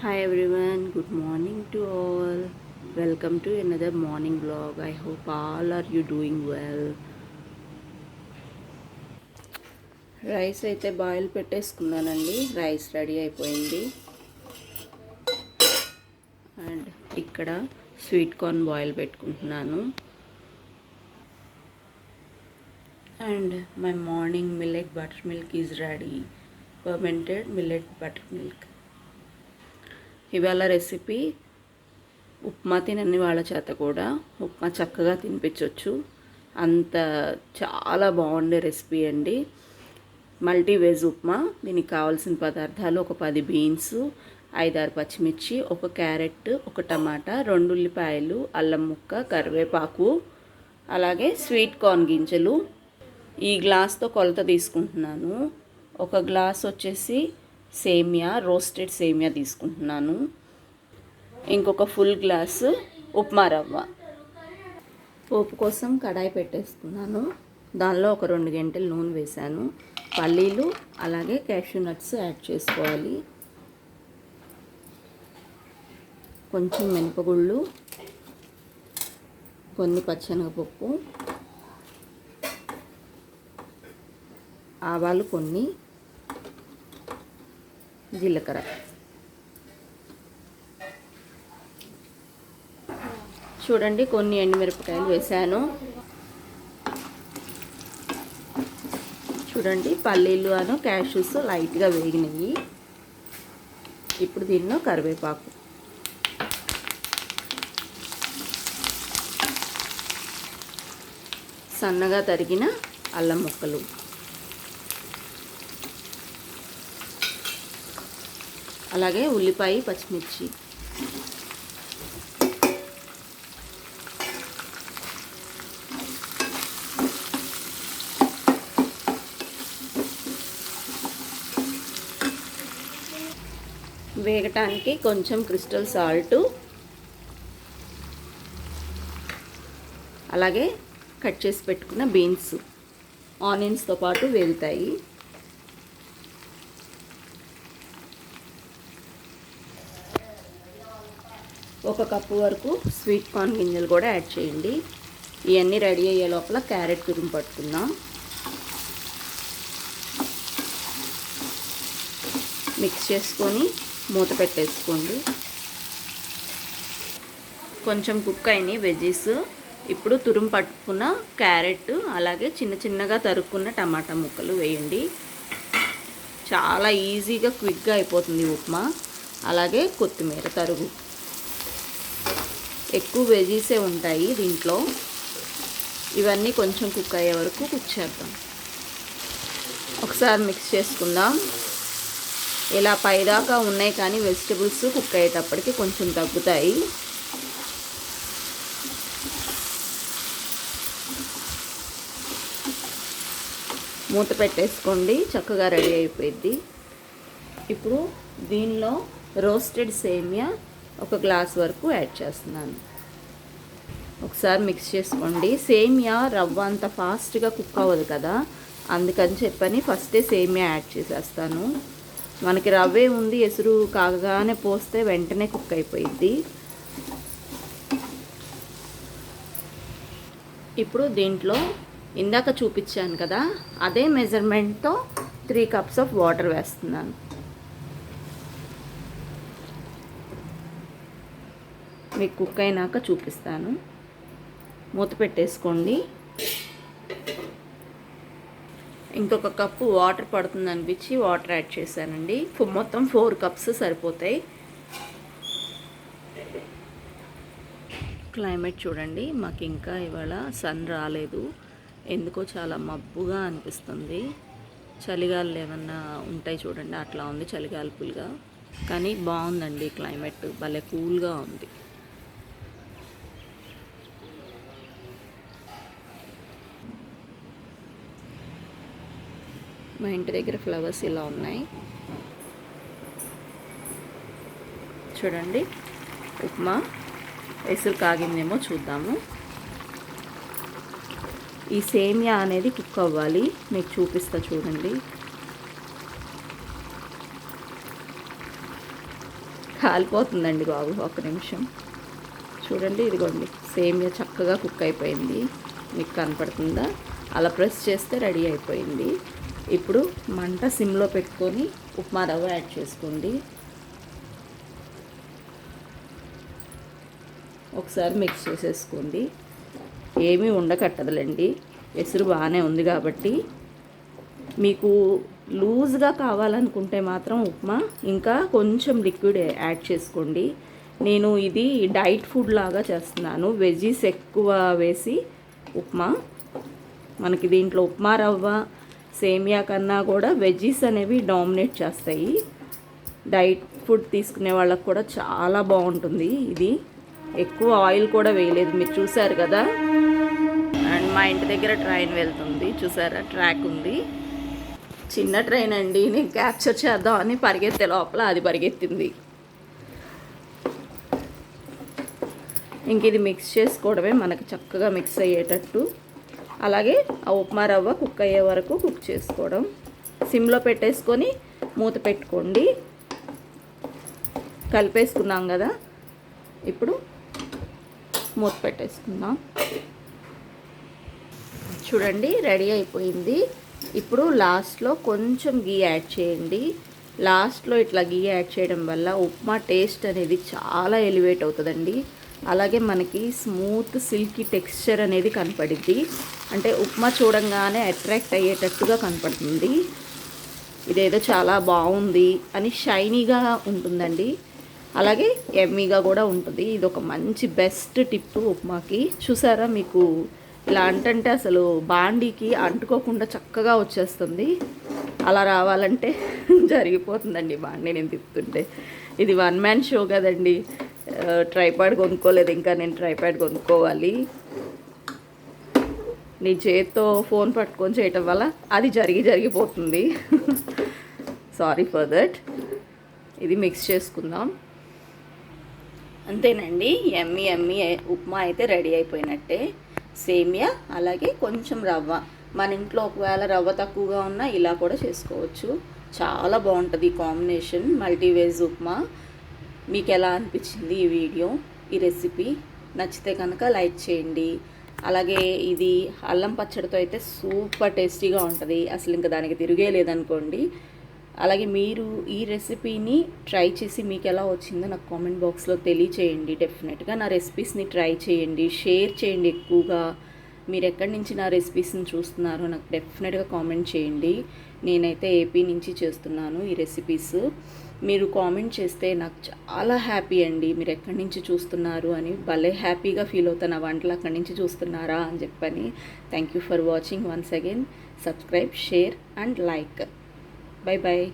Hi everyone good morning to all welcome to another morning blog I hope all are you doing well rice అయితే boil పెట్టేసుకున్నానండి. Rice ready అయిపోయింది. And ఇక్కడ sweet corn boil పెట్టుకుంటున్నాను. And my morning millet butter milk is ready fermented millet butter milk ఇవాళ recipe upma తినని వాళ్ళ చేత కూడా ఉప్మా చక్కగా తినిపించవచ్చు అంత చాలా బాగుండే రెసిపీ అండి. మల్టీ వెజ్ ఉప్మా దీనికి కావాల్సిన పదార్థాలు ఒక పది బీన్స్ ఐదారు పచ్చిమిర్చి ఒక క్యారెట్ ఒక టమాటా రెండు ఉల్లిపాయలు అల్లం ముక్క కరివేపాకు అలాగే స్వీట్ కార్న్ గింజలు. ఈ గ్లాస్తో కొలత తీసుకుంటున్నాను. ఒక గ్లాస్ వచ్చేసి సేమియా రోస్టెడ్ సేమియా తీసుకుంటున్నాను. ఇంకొక ఫుల్ గ్లాసు ఉప్మా రవ్వ. పోపు కోసం కడాయి పెట్టేసుకున్నాను దానిలో ఒక రెండు గంటలు నూనె వేశాను. పల్లీలు అలాగే క్యాష్యూ నట్స్ యాడ్ చేసుకోవాలి. కొంచెం మినపగుళ్ళు కొన్ని పచ్చనగపప్పు ఆవాలు కొన్ని జీలకర్ర. చూడండి కొన్ని ఎండుమిరపకాయలు వేసాను చూడండి పల్లీలు అను క్యాష్యూస్ లైట్గా వేగినవి. ఇప్పుడు దీనిలో కరివేపాకు. సన్నగా తరిగిన అల్లం ముక్కలు. అలాగే ఉల్లిపాయ పచ్చిమిర్చి. వేగటానికి కొంచెం క్రిస్టల్ సాల్ట్. అలాగే కట్ చేసి పెట్టుకున్న బీన్స్ ఆనియన్స్తో పాటు వేగుతాయి. ఒక కప్పు వరకు స్వీట్ కార్న్ గింజలు కూడా యాడ్ చేయండి. ఇవన్నీ రెడీ అయ్యే లోపల క్యారెట్ తురుము పట్టుకుందాం. మిక్స్ చేసుకొని మూత పెట్టేసుకోండి. కొంచెం కుక్ అయినాయి వెజీస్. ఇప్పుడు తురుము పట్టుకున్న క్యారెట్ అలాగే చిన్న చిన్నగా తరుక్కున్న టమాటా ముక్కలు వేయండి. చాలా ఈజీగా క్విక్గా అయిపోతుంది ఉప్మా. అలాగే కొత్తిమీర తరుగు. ఎక్కువ వెజీసే ఉంటాయి దీంట్లో. ఇవన్నీ కొంచెం కుక్ అయ్యే వరకు కుక్ చేద్దాం. ఒకసారి మిక్స్ చేసుకుందాం. ఇలా పైదాకా ఉన్నాయి కానీ వెజిటబుల్స్ కుక్ అయ్యేటప్పటికి కొంచెం తగ్గుతాయి. మూత పెట్టేసుకోండి చక్కగా రెడీ అయిపోయింది ఇప్పుడు దీనిలో రోస్టెడ్ సేమియా ఒక గ్లాస్ వరకు యాడ్ చేస్తున్నాను. ఒకసారి మిక్స్ చేసుకోండి. సేమియా రవ్వ అంత ఫాస్ట్గా కుక్ అవ్వదు కదా అందుకని చెప్పని ఫస్టే సేమియా యాడ్ చేసేస్తాను. మనకి రవ్వే ఉంది ఎసురు కాగానే పోస్తే వెంటనే కుక్ అయిపోయింది ఇప్పుడు దీంట్లో ఇందాక చూపించాను కదా అదే మెజర్మెంట్తో త్రీ కప్స్ ఆఫ్ వాటర్ వేస్తున్నాను. మీకు కుక్ అయినాక చూపిస్తాను. మూత పెట్టేసుకోండి. ఇంకొక కప్పు వాటర్ పడుతుంది అనిపించి వాటర్ యాడ్ చేశానండి. మొత్తం ఫోర్ కప్స్ సరిపోతాయి. క్లైమేట్ చూడండి. మాకు ఇంకా ఇవాళ సన్ రాలేదు. ఎందుకో చాలా మబ్బుగా అనిపిస్తుంది. చలిగాలు ఏమన్నా ఉంటాయి చూడండి. అట్లా ఉంది చలిగాల్పులుగా. కానీ బాగుందండి క్లైమేట్. భలే కూల్గా ఉంది. మా ఇంటి దగ్గర ఫ్లవర్స్ ఇలా ఉన్నాయి. చూడండి ఉప్మా ఎసురు కాగిందేమో చూద్దాము. ఈ సేమియా అనేది కుక్ అవ్వాలి. మీకు చూపిస్తా చూడండి. కాలిపోతుందండి బాబు ఒక్క నిమిషం. చూడండి ఇదిగోండి సేమియా చక్కగా కుక్ అయిపోయింది. మీకు కనపడుతుందా? అలా ప్రెస్ చేస్తే రెడీ అయిపోయింది. ఇప్పుడు మంట సిమ్లో పెట్టుకొని ఉప్మా రవ్వ యాడ్ చేసుకోండి. ఒకసారి మిక్స్ చేసేసుకోండి. ఏమీ ఉండకట్టదులేండి. ఎసురు బాగానే ఉంది కాబట్టి మీకు లూజ్గా కావాలనుకుంటే మాత్రం ఉప్మా ఇంకా కొంచెం లిక్విడ్ యాడ్ చేసుకోండి. నేను ఇది డైట్ ఫుడ్ లాగా చేస్తున్నాను. వెజీస్ ఎక్కువ వేసి ఉప్మా. మనకి దీంట్లో ఉప్మా రవ్వ సేమియా కన్నా కూడా వెజ్జీస్ అనేవి డామినేట్ చేస్తాయి. డైట్ ఫుడ్ తీసుకునే వాళ్ళకి కూడా చాలా బాగుంటుంది ఇది. ఎక్కువ ఆయిల్ కూడా వేయలేదు. మీరు చూసారు కదా? అండ్ మా ఇంటి దగ్గర ట్రైన్ వెళ్తుంది. చూసారా? ట్రాక్ ఉంది. చిన్న ట్రైన్ అండి. నేను క్యాప్చర్ చేద్దాం అని పరిగెత్తే లోపల అది పరిగెత్తింది. ఇంక ఇది మిక్స్ చేసుకోవడమే మనకు చక్కగా మిక్స్ అయ్యేటట్టు. అలాగే ఆ ఉప్మా రవ్వ కుక్ అయ్యే వరకు కుక్ చేసుకోవడం. సిమ్లో పెట్టేసుకొని మూత పెట్టుకోండి. కలిపేసుకున్నాం కదా. ఇప్పుడు మూత పెట్టేసుకుందాం. చూడండి రెడీ అయిపోయింది. ఇప్పుడు లాస్ట్లో కొంచెం గీ యాడ్ చేయండి. లాస్ట్లో ఇట్లా గీ యాడ్ చేయడం వల్ల ఉప్మా టేస్ట్ అనేది చాలా ఎలివేట్ అవుతుందండి. అలాగే మనకి స్మూత్ సిల్కీ టెక్స్చర్ అనేది కనపడిద్ది. అంటే ఉప్మా చూడంగానే అట్రాక్ట్ అయ్యేటట్టుగా కనపడుతుంది. ఇదేదో చాలా బాగుంది అని షైనీగా ఉంటుందండి. అలాగే ఎమ్మీగా కూడా ఉంటుంది. ఇది ఒక మంచి బెస్ట్ టిప్ ఉప్మాకి. చూసారా మీకు ఇలా అంటంటే అసలు బాండీకి అంటుకోకుండా చక్కగా వచ్చేస్తుంది. అలా రావాలంటే జరిగిపోతుందండి బాండీ నేను తిప్పుతుంటే ఇది వన్ మ్యాన్ షో కదండి. ట్రైపాడ్ కొనుక్కోలేదు ఇంకా నేను ట్రైపాడ్ కొనుక్కోవాలి. నీ చేత్తో ఫోన్ పట్టుకొని చేయటం వల్ల అది జరిగి జరిగిపోతుంది. సారీ ఫర్ దట్ ఇది మిక్స్ చేసుకుందాం. అంతేనండి ఎమ్మి ఎమ్మి ఉప్మా అయితే రెడీ అయిపోయినట్టే. సేమియా అలాగే కొంచెం రవ్వ. మన ఇంట్లో ఒకవేళ రవ్వ తక్కువగా ఉన్నా ఇలా కూడా చేసుకోవచ్చు. చాలా బాగుంటుంది కాంబినేషన్ మల్టీవేజ్ ఉప్మా. మీకు ఎలా అనిపించింది ఈ వీడియో ఈ రెసిపీ? నచ్చితే కనుక లైక్ చేయండి. అలాగే ఇది అల్లం పచ్చడితో అయితే సూపర్ టేస్టీగా ఉంటుంది. అసలు ఇంకా దానికి తిరిగే లేదనుకోండి. అలాగే మీరు ఈ రెసిపీని ట్రై చేసి మీకు ఎలా వచ్చిందో నాకు కామెంట్ బాక్స్లో తెలియచేయండి. డెఫినెట్గా నా రెసిపీస్ని ట్రై చేయండి. షేర్ చేయండి ఎక్కువగా. మీరు ఎక్కడి నుంచి నా రెసిపీస్ని చూస్తున్నారో నాకు డెఫినెట్గా కామెంట్ చేయండి. నేనైతే ఏపీ నుంచి చేస్తున్నాను ఈ రెసిపీస్. మీరు కామెంట్ చేస్తే నాకు చాలా హ్యాపీ అండి. మీరు ఎక్కడి నుంచి చూస్తున్నారు అని భలే హ్యాపీగా ఫీల్ అవుతాను. ఆ వంటలు అక్కడి నుంచి చూస్తున్నారా అని చెప్పని. Thank you for watching once again subscribe share and like bye bye